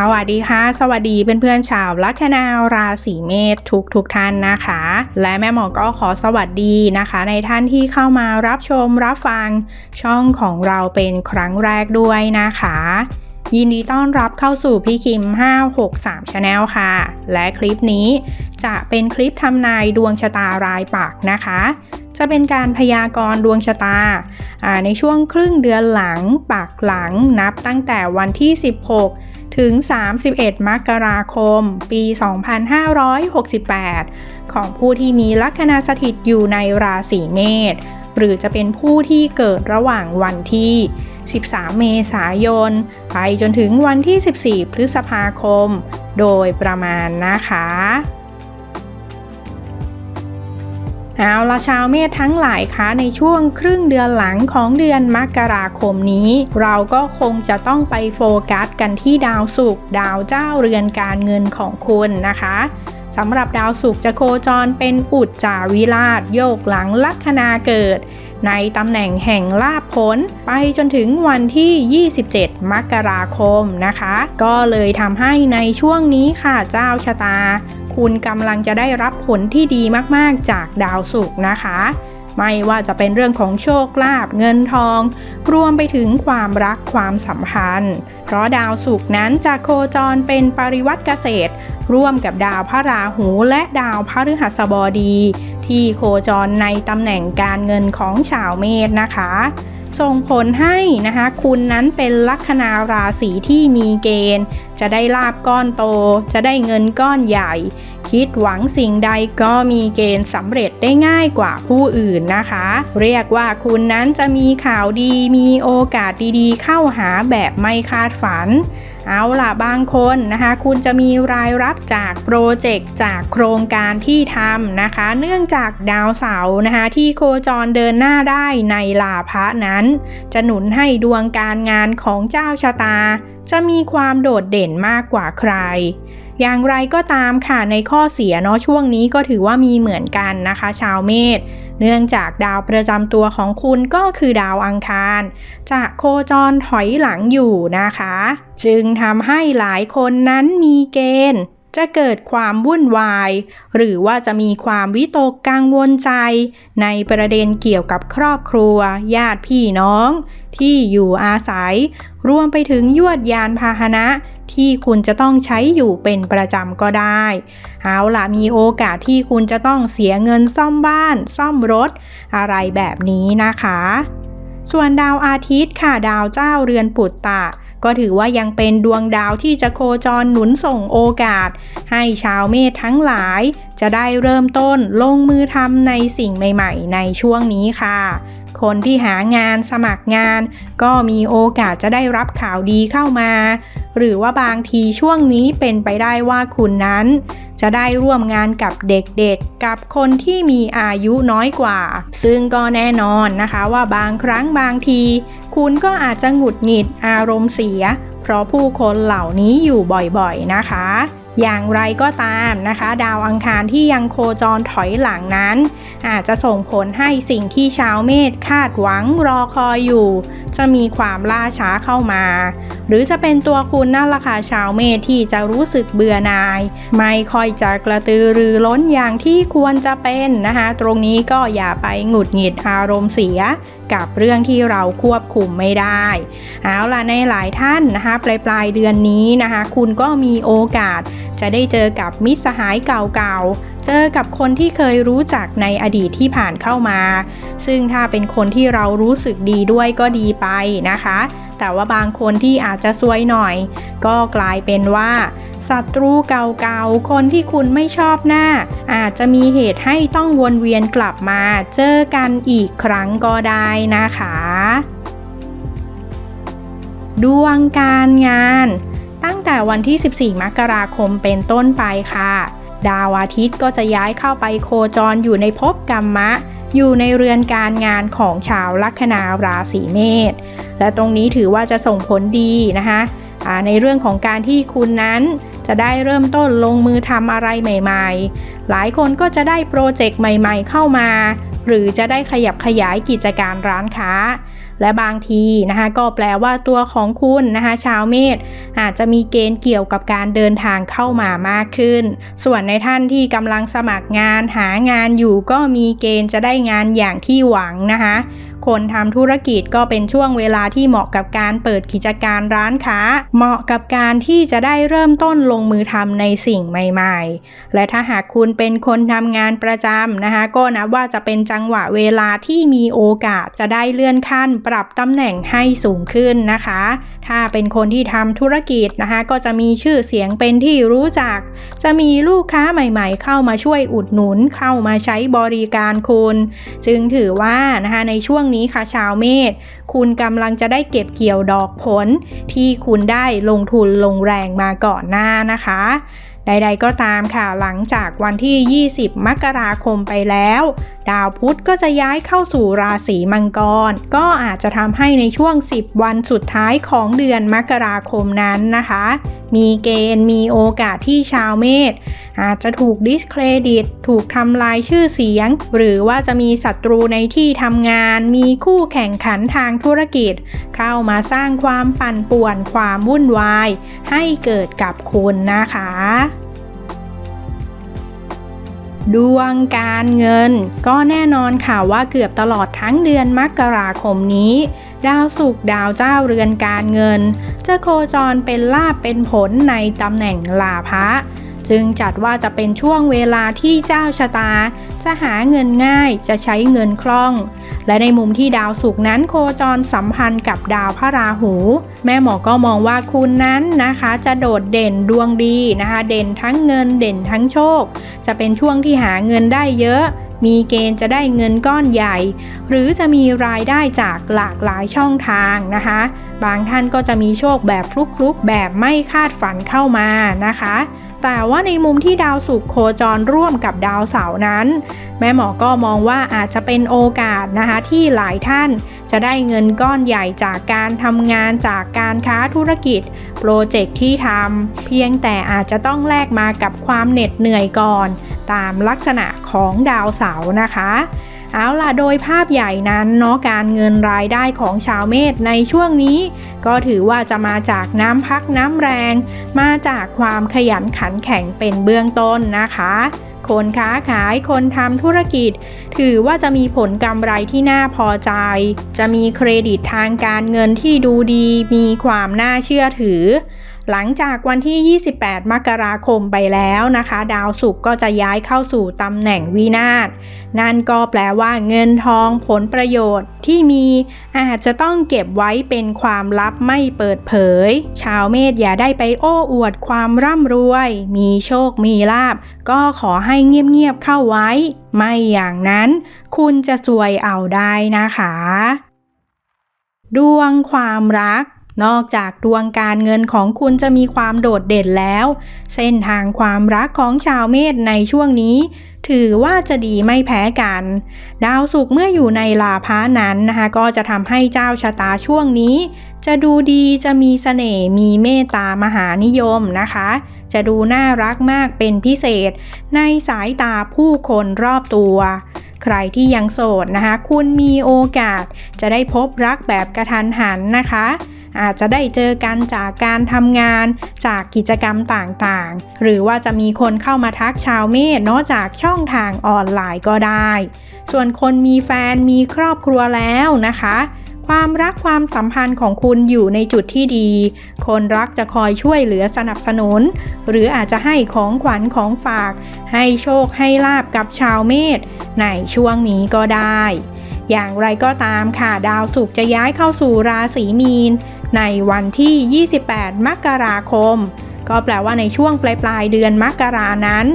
สวัสดีค่ะ สวัสดีเพื่อนๆชาวลัคนาราศีเมษทุกทุกท่านนะคะ และแม่หมอก็ขอสวัสดีนะคะ ในท่านที่เข้ามารับชมรับฟังช่องของเราเป็นครั้งแรกด้วยนะคะ ยินดีต้อนรับเข้าสู่พี่คิม 563 Channel ค่ะ และคลิปนี้จะเป็นคลิปทำนายดวงชะตารายปักนะคะจะเป็นการพยากรณ์ดวงชะตา ในช่วงครึ่งเดือนหลังปักหลังนับตั้งแต่วันที่ 16 ถึง 31 มกราคม ปี 2568 ของผู้ที่มีลัคนาสถิตอยู่ในราศีเมษ หรือจะเป็นผู้ที่เกิดระหว่างวันที่ 13 เมษายน ไปจนถึงวันที่ 14 พฤษภาคม โดยประมาณนะคะ เอาละชาวเมษทั้งหลายคะในช่วงครึ่งเดือนหลังของเดือนมกราคมนี้ เราก็คงจะต้องไปโฟกัสกันที่ดาวศุกร์ดาวเจ้าเรือนการเงินของคุณนะคะสำหรับดาวศุกร์จะโคจรเป็นอุจจาวิราชโยกหลังลัคนาเกิด ในตำแหน่งแห่งลาภผล ไปจนถึงวันที่ 27 มกราคมนะคะ ก็เลยทำให้ในช่วงนี้ค่ะเจ้าชะตา คุณกำลังจะได้รับผลที่ดีมากๆจากดาวศุกร์นะคะไม่ว่าจะเป็นเรื่องของโชคลาภเงินทอง รวมไปถึงความรักความสัมพันธ์ เพราะดาวศุกร์นั้นจะโคจรเป็นปริวัติเกษตร ร่วมกับดาวพระราหูและดาวพฤหัสบดี ที่โคจรในตำแหน่งการเงินของชาวเมษนะคะ ส่งผลให้นะคะคุณนั้นเป็นลัคนาราศีที่มีเกณฑ์ จะได้ลาบก้อนโต จะได้เงินก้อนใหญ่ คิดหวังสิ่งใดก็มีเกณฑ์สำเร็จได้ง่ายกว่าผู้อื่นนะคะ เรียกว่าคุณนั้นจะมีข่าวดีมีโอกาสดีๆ เข้าหาแบบไม่คาดฝันเอาล่ะบางคนนะคะ คุณจะมีรายรับจากโปรเจกต์จากโครงการที่ทำนะคะ เนื่องจากดาวเสาร์นะคะ ที่โคจรเดินหน้าได้ในลาภะนั้น จะหนุนให้ดวงการงานของเจ้าชะตา จะมีความโดดเด่นมากกว่าใคร อย่างไรก็ตามค่ะในข้อเสียเนาะช่วงนี้ก็ถือว่ามีเหมือนกันนะคะ ชาวเมษเนื่องจากดาวประจำตัวของคุณก็คือดาวอังคาร จะโคจรถอยหลังอยู่นะคะ จึงทำให้หลายคนนั้นมีเกณฑ์ จะเกิดความวุ่นวาย หรือว่าจะมีความวิตกกังวลใจ ในประเด็นเกี่ยวกับครอบครัว ญาติพี่น้อง ที่อยู่อาศัย รวมไปถึงยวดยานพาหนะ ที่คุณจะต้องใช้อยู่เป็นประจำก็ได้ เอาล่ะมีโอกาสที่คุณจะต้องเสียเงินซ่อมบ้าน ซ่อมรถ อะไรแบบนี้นะคะ ส่วนดาวอาทิตย์ค่ะดาวเจ้าเรือนปุตตะก็ถือว่ายังเป็นดวงดาวที่จะโคจรหนุนส่งโอกาส ให้ชาวเมษทั้งหลาย จะได้เริ่มต้นลงมือทำในสิ่งใหม่ ๆ ในช่วงนี้ค่ะ คนที่หางานสมัครงาน ก็มีโอกาสจะได้รับข่าวดีเข้ามา หรือว่าบางทีช่วงนี้เป็นไปได้ว่าคุณนั้น จะได้ร่วมงานกับเด็กๆ กับคนที่มีอายุน้อยกว่า ซึ่งก็แน่นอนนะคะว่าบางครั้งบางที คุณก็อาจจะหงุดหงิดอารมณ์เสีย เพราะผู้คนเหล่านี้อยู่บ่อยๆนะคะ อย่างไรก็ตามนะคะ ดาวอังคารที่ยังโคจรถอยหลังนั้น อาจจะส่งผลให้สิ่งที่ชาวเมษคาดหวังรอคอยอยู่ จะมีความล่าช้าเข้ามา หรือจะเป็นตัวคุณนั่นละค่ะชาวเมษที่จะรู้สึกเบื่อหน่าย ไม่ค่อยจะกระตือรือร้นอย่างที่ควรจะเป็นนะคะ ตรงนี้ก็อย่าไปหงุดหงิดอารมณ์เสียกับเรื่องที่เราควบคุมไม่ได้ เอาล่ะในหลายท่านนะคะปลายปลายเดือนนี้นะคะ คุณก็มีโอกาส จะได้เจอกับมิตรสหายเก่าๆ เจอกับคนที่เคยรู้จักในอดีตที่ผ่านเข้ามา ซึ่งถ้าเป็นคนที่เรารู้สึกดีด้วยก็ดีไปนะคะ แต่ว่าบางคนที่อาจจะซวยหน่อย ก็กลายเป็นว่าศัตรูเก่าๆ คนที่คุณไม่ชอบหน้า อาจจะมีเหตุให้ต้องวนเวียนกลับมาเจอกันอีกครั้งก็ได้นะคะ ดวงการงาน ตั้งแต่วันที่ 14 มกราคมเป็นต้นไปค่ะ ดาวอาทิตย์ก็จะย้ายเข้าไปโคจรอยู่ในภพกรรมะ อยู่ในเรือนการงานของชาวลัคนาราศีเมษและตรงนี้ถือว่าจะส่งผลดีนะคะในเรื่องของการที่คุณนั้นจะได้เริ่มต้นลงมือทำอะไรใหม่ ๆ หลายคนก็จะได้โปรเจกต์ใหม่ ๆ เข้ามา หรือจะได้ขยับขยายกิจการร้านค้า และบางทีนะคะก็แปลว่าตัวของคุณนะคะชาวเมษอาจจะมีเกณฑ์เกี่ยวกับการเดินทางเข้ามามากขึ้น ส่วนในท่านที่กำลังสมัครงานหางานอยู่ก็มีเกณฑ์จะได้งานอย่างที่หวังนะคะ คนทำธุรกิจก็เป็นช่วงเวลาที่เหมาะกับการเปิดกิจการร้านค้า เหมาะกับการที่จะได้เริ่มต้นลงมือทำในสิ่งใหม่ๆ และถ้าหากคุณเป็นคนทำงานประจำนะคะ ก็นับว่าจะเป็นจังหวะเวลาที่มีโอกาสจะได้เลื่อนขั้น ปรับตำแหน่งให้สูงขึ้นนะคะ ถ้าเป็นคนที่ทำธุรกิจนะคะ ก็จะมีชื่อเสียงเป็นที่รู้จัก จะมีลูกค้าใหม่ๆ เข้ามาช่วยอุดหนุน เข้ามาใช้บริการคุณ จึงถือว่านะคะในช่วงนี้ค่ะชาวเมษคุณกำลังจะได้เก็บเกี่ยวดอกผล ที่คุณได้ลงทุนลงแรงมาก่อนหน้านะคะใดๆก็ตามค่ะหลังจากวันที่ 20 มกราคมไปแล้ว ดาวพุธก็จะย้ายเข้าสู่ราศีมังกร ก็อาจจะทำให้ในช่วง 10 วันสุดท้ายของเดือนมกราคมนั้นนะคะ มีเกณฑ์มีโอกาสที่ชาวเมษอาจจะถูกดิสเครดิต ถูกทำลายชื่อเสียง หรือว่าจะมีศัตรูในที่ทำงาน มีคู่แข่งขันทางธุรกิจ เข้ามาสร้างความปั่นป่วนความวุ่นวาย ให้เกิดกับคุณนะคะ ดวงการเงิน ก็แน่นอนค่ะว่าเกือบตลอดทั้งเดือนมกราคมนี้ ดาวศุกร์ดาวเจ้าเรือนการเงิน จะโคจรเป็นลาบเป็นผลในตำแหน่งลาภะจึงจัดว่าจะเป็นช่วงเวลาที่เจ้าชะตา จะหาเงินง่ายจะใช้เงินคล่อง และในมุมที่ดาวศุกร์นั้นโคจรสัมพันธ์กับดาวพระราหู แม่หมอก็มองว่าคุณนั้นนะคะจะโดดเด่นดวงดีนะคะ เด่นทั้งเงินเด่นทั้งโชค จะเป็นช่วงที่หาเงินได้เยอะมีเกณฑ์จะได้เงินก้อนใหญ่ หรือจะมีรายได้จากหลากหลายช่องทางนะคะ บางท่านก็จะมีโชคแบบฟลุกๆ แบบไม่คาดฝันเข้ามานะคะ แต่ว่าในมุมที่ดาวศุกร์โคจรร่วมกับดาวเสาร์นั้น แม่หมอก็มองว่าอาจจะเป็นโอกาสนะคะที่หลายท่านจะได้เงินก้อนใหญ่จากการทำงานจากการค้าธุรกิจ โปรเจกต์ที่ทำเพียงแต่อาจจะต้องแลกมากับความเหน็ดเหนื่อยก่อน ตามลักษณะของดาวเสาร์นะคะ เอาล่ะโดยภาพใหญ่นั้นเนาะการเงินรายได้ของชาวเมษในช่วงนี้ ก็ถือว่าจะมาจากน้ำพักน้ำแรง มาจากความขยันขันแข็งเป็นเบื้องต้นนะคะคนค้าขายคนทำธุรกิจ ถือว่าจะมีผลกำไรที่น่าพอใจ จะมีเครดิตทางการเงินที่ดูดี มีความน่าเชื่อถือ หลังจากวันที่ 28 มกราคมไปแล้วนะคะ ดาวศุกร์ก็จะย้ายเข้าสู่ตำแหน่งวินาศนั่นก็แปลว่าเงินทองผลประโยชน์ที่มีอาจจะต้องเก็บไว้เป็นความลับไม่เปิดเผย ชาวเมษอย่าได้ไปโอ้อวดความร่ำรวย มีโชคมีลาบ ก็ขอให้เงียบๆเข้าไว้ ไม่อย่างนั้น คุณจะซวยเอาได้นะคะ ดวงความรัก นอกจากดวงการเงินของคุณจะมีความโดดเด่นแล้ว เส้นทางความรักของชาวเมษในช่วงนี้ ถือว่าจะดีไม่แพ้กัน ดาวศุกร์เมื่ออยู่ในลาภานั้นนะคะก็จะทำให้เจ้าชะตาช่วงนี้ จะดูดีจะมีเสน่ห์มีเมตตามหานิยมนะคะ จะดูน่ารักมากเป็นพิเศษ ในสายตาผู้คนรอบตัวใครที่ยังโสดนะคะ คุณมีโอกาสจะได้พบรักแบบกระทันหันนะคะ อาจจะได้เจอกันจากการทำงานจากกิจกรรมต่างๆ หรือว่าจะมีคนเข้ามาทักชาวเมษเนอกจากช่องทางออนไลน์ก็ได้ ส่วนคนมีแฟนมีครอบครัวแล้วนะคะความรักความสัมพันธ์ของคุณอยู่ในจุดที่ดี คนรักจะคอยช่วยเหลือสนับสนุน หรืออาจจะให้ของขวัญของฝาก ให้โชคให้ลาบกับชาวเมษในช่วงนี้ก็ได้ อย่างไรก็ตามค่ะ ดาวศุกร์จะย้ายเข้าสู่ราศีมีน ในวันที่ 28 มกราคม ก็แปลว่าในช่วงปลายปลายเดือนมกรานั้น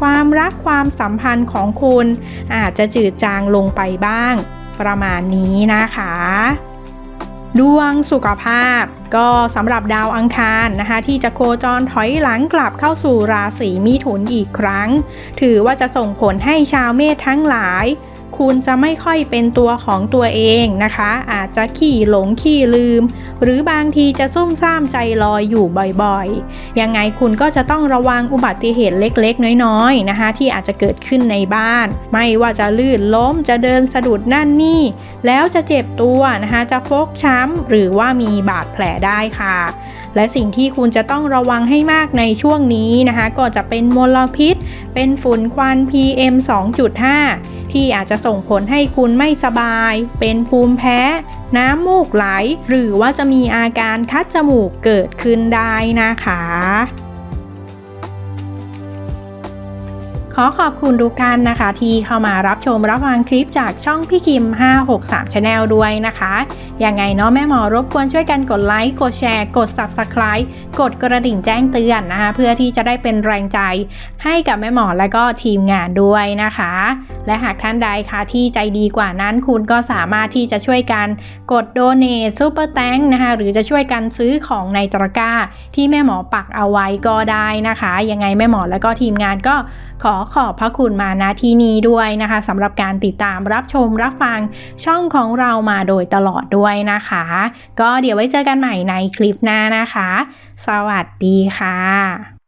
ความรักความสัมพันธ์ของคุณ อาจจะจืดจางลงไปบ้าง ประมาณนี้นะคะดวงสุขภาพก็สำหรับดาวอังคารนะคะ ที่จะโคจรถอยหลังกลับเข้าสู่ราศีมิถุนอีกครั้ง ถือว่าจะส่งผลให้ชาวเมษทั้งหลาย คุณจะไม่ค่อยเป็นตัวของตัวเองนะคะ อาจจะขี้หลงขี้ลืม หรือบางทีจะซุ่มซ่ามใจลอยอยู่บ่อยๆ ยังไงคุณก็จะต้องระวังอุบัติเหตุเล็กๆ น้อยๆนะคะ ที่อาจจะเกิดขึ้นในบ้าน ไม่ว่าจะลื่นล้มจะเดินสะดุดนั่นนี่ แล้วจะเจ็บตัวนะคะ จะฟกช้ำหรือว่ามีบาดแผลได้ค่ะ และสิ่งที่คุณจะต้องระวังให้มากในช่วงนี้นะคะ ก็จะเป็นมลพิษ เป็นฝุ่นควัน PM 2.5 ที่อาจจะส่งผลให้คุณไม่สบาย เป็นภูมิแพ้ น้ำมูกไหล หรือว่าจะมีอาการคัดจมูกเกิดขึ้นได้นะคะ อขอบคุณทุกท่านนะคะ ที่เข้ามารับชมรับฟังคลิปจากช่องพี่คิม 563 Channel ด้วยนะคะ ยังไงเนาะแม่หมอรบกวนช่วยกันกดไลค์ กดแชร์ กด Subscribe กดกระดิ่งแจ้งเตือนนะคะ เพื่อที่จะได้เป็นแรงใจให้กับแม่หมอและก็ทีมงานด้วยนะคะ และหากท่านใดค่ะที่ใจดีกว่านั้นคุณก็สามารถที่จะช่วยกันกดโดเน t ซูเปอร์แตงนะคะหรือจะช่วยกันซื้อของในตะกร้า ที่แม่หมอปักเอาไว้ก็ได้นะคะ ยังไงแม่หมอและก็ทีมงานก็ขอขอบพระคุณมาณที่นี้ด้วยนะคะสำหรับการติดตามรับชมรับฟังช่องของเรามาโดยตลอดด้วยนะคะ ก็เดี๋ยวไว้เจอกันใหม่ในคลิปหน้านะคะ สวัสดีค่ะ